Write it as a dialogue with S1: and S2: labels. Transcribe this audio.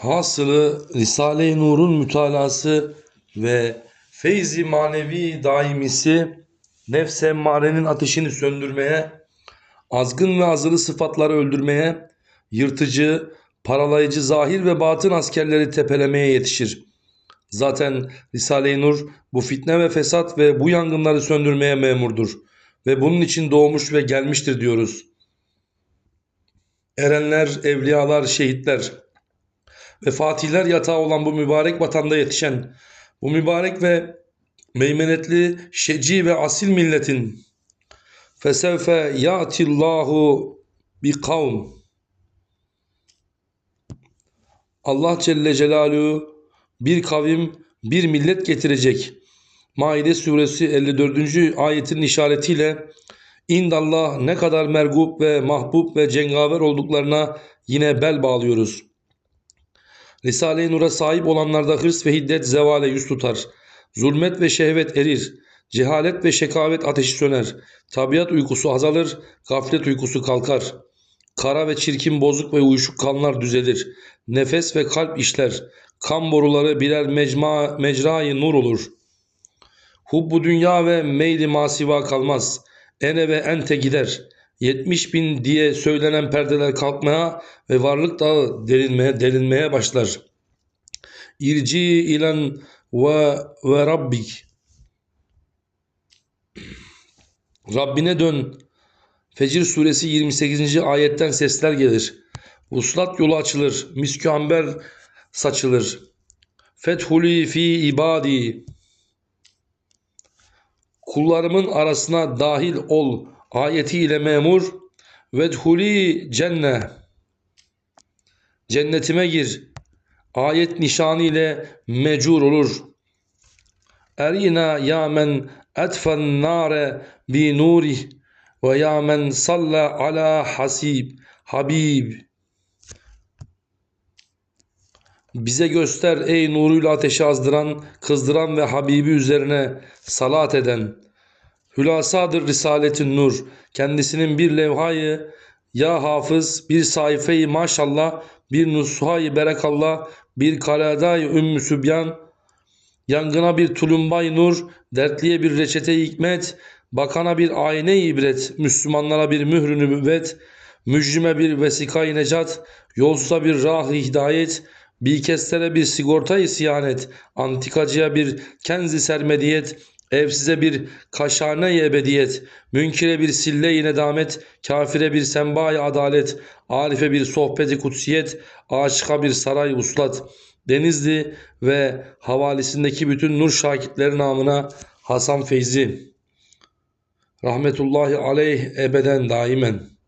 S1: Hasılı Risale-i Nur'un mütalası ve feyzi manevi daimisi nefs emmarenin ateşini söndürmeye, azgın ve azılı sıfatları öldürmeye, yırtıcı, paralayıcı zahir ve batın askerleri tepelemeye yetişir. Zaten Risale-i Nur bu fitne ve fesat ve bu yangınları söndürmeye memurdur. Ve bunun için doğmuş ve gelmiştir diyoruz. Erenler, evliyalar, şehitler ve fatihler yatağı olan bu mübarek vatanda yetişen, bu mübarek ve meymenetli, şeci ve asil milletin fesevfe ya'tillahu bi kavm Allah Celle Celaluhu bir kavim, bir millet getirecek. Maide suresi 54. ayetin işaretiyle indallah ne kadar mergup ve mahbub ve cengaver olduklarına yine bel bağlıyoruz. Risale-i Nur'a sahip olanlarda hırs ve hiddet zevale yüz tutar. Zulmet ve şehvet erir. Cehalet ve şekavet ateşi söner. Tabiat uykusu azalır. Gaflet uykusu kalkar. Kara ve çirkin bozuk ve uyuşuk kanlar düzelir. Nefes ve kalp işler. Kan boruları birer mecma, mecrayı nur olur. Hubbu dünya ve meyli masiva kalmaz. Ene ve ente gider. 70 bin diye söylenen perdeler kalkmaya ve varlık dağı delinmeye, delinmeye başlar. İrci ilen ve, ve rabbik. Rabbine dön. Fecir suresi 28. ayetten sesler gelir. Vuslat yolu açılır. Miskü amber saçılır. Fethuli fi ibadi. Kullarımın arasına dahil ol ayetiyle memur. Vedhuli cenne. Cennetime gir. Ayet nişanı ile mecur olur. Erina ya men etfen nare bi nurih ve ya men salla ala hasib habib. Bize göster ey nuruyla ateşi azdıran, kızdıran ve Habibi üzerine salat eden. Hülasadır Risaletin Nur. Kendisinin bir levhayı ya hafız, bir sayfayı maşallah, bir nushayı berekallah, bir kaladayı ümmü sübyan, yangına bir tulumbay nur, dertliye bir reçete hikmet, bakana bir ayne ibret, Müslümanlara bir mührü nübüvvet, mücrime bir vesikayı necat, yolsuza bir rah hidayet, bilkestere bir sigorta siyanet, antikacıya bir kenzi sermediyet, evsize bir kaşhane ebediyet, münkire bir sille-i nedamet, kafire bir semba adalet, arife bir sohbeti kutsiyet, aşıka bir saray uslat, Denizli ve havalisindeki bütün nur şakitleri namına Hasan Feyzi. Rahmetullahi aleyh ebeden daimen.